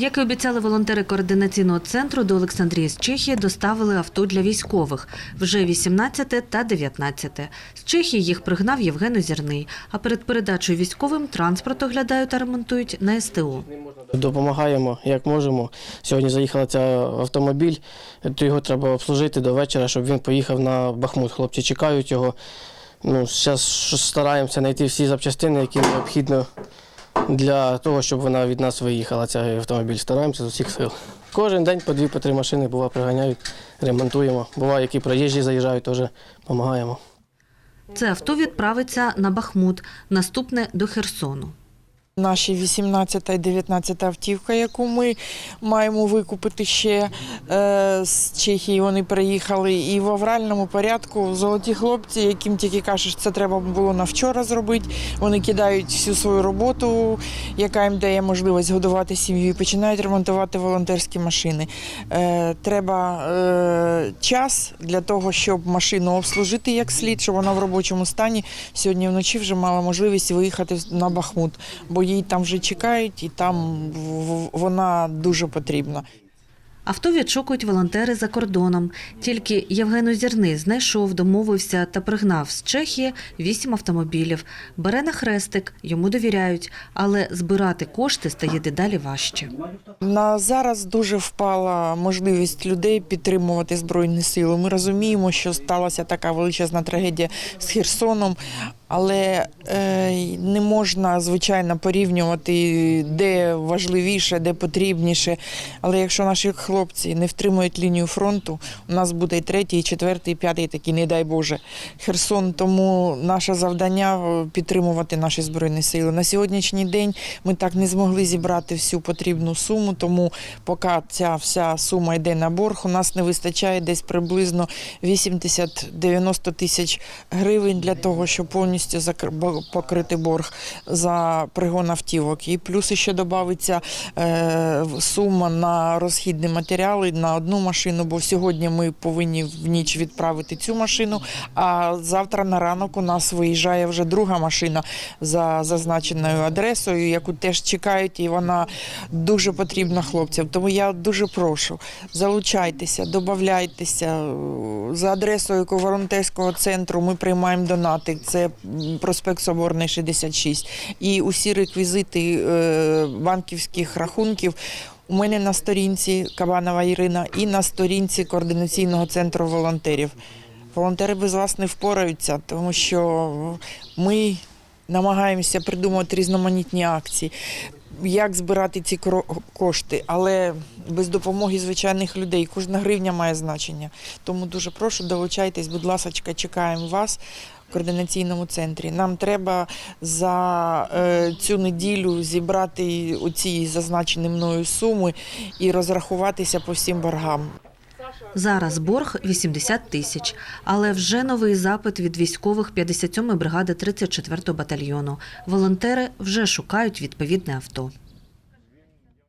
Як і обіцяли волонтери координаційного центру, до Олександрії з Чехії доставили авто для військових вже 18 та 19. З Чехії їх пригнав Євген Озірний. А перед передачею військовим транспорт оглядають та ремонтують на СТО. Допомагаємо як можемо. Сьогодні заїхав цей автомобіль, то його треба обслужити до вечора, щоб він поїхав на Бахмут. Хлопці чекають його. Ну, зараз стараємося знайти всі запчастини, які необхідно для того, щоб вона від нас виїхала, цей автомобіль. Стараємося з усіх сил. Кожен день по дві, по три машини бува, приганяють, ремонтуємо. Буває, які проїжджі заїжджають, теж допомагаємо. Це авто відправиться на Бахмут, наступне до Херсону. Наші 18 і 19 автівка, яку ми маємо викупити ще е, з Чехії. Вони приїхали і в авральному порядку золоті хлопці, яким тільки кажеш, це треба було на вчора зробити. Вони кидають всю свою роботу, яка їм дає можливість годувати сім'ю, і починають ремонтувати волонтерські машини. Е, треба е, час для того, щоб машину обслужити як слід, щоб вона в робочому стані. Сьогодні вночі вже мала можливість виїхати на Бахмут, бо її там вже чекають, і там вона дуже потрібна. Авто відшукують волонтери за кордоном. Тільки Євген Озірний знайшов, домовився та пригнав з Чехії вісім автомобілів. Бере на хрестик, йому довіряють, але збирати кошти стає дедалі важче. На зараз дуже впала можливість людей підтримувати збройні сили. Ми розуміємо, що сталася така величезна трагедія з Херсоном, але е, не можна звичайно порівнювати, де важливіше, де потрібніше. Але якщо наші хлопці не втримують лінію фронту, у нас буде і третій, і четвертий, і п'ятий, такий, не дай Боже, Херсон. Тому наше завдання е, підтримувати наші збройні сили. На сьогоднішній день ми так не змогли зібрати всю потрібну суму, тому поки ця вся сума йде на борг, у нас не вистачає десь приблизно 80-90 тисяч гривень для того, щоб повністю бо- покрити борг за пригон автівок. І плюс ще додається е, сума на розхідні матеріали на одну машину, бо сьогодні ми повинні в ніч відправити цю машину, а завтра на ранок у нас виїжджає вже друга машина за зазначеною адресою, яку теж чекають, і вона дуже потрібна хлопцям. Тому я дуже прошу, залучайтеся, додавайтеся. За адресою волонтерського центру ми приймаємо донати. Це проспект Соборний 66. І усі реквізити е, банківських рахунків. У мене на сторінці Кабанова Ірина і на сторінці координаційного центру волонтерів. Волонтери без вас не впораються, тому що ми намагаємося придумати різноманітні акції, як збирати ці кошти, але без допомоги звичайних людей кожна гривня має значення. Тому дуже прошу, долучайтесь, будь ласка, чекаємо вас. в Координаційному центрі нам треба за е, цю неділю зібрати оці зазначені мною суми і розрахуватися по всім боргам. Зараз борг 80 тисяч, але вже новий запит від військових 57-ї бригади 34-го батальйону. Волонтери вже шукають відповідне авто.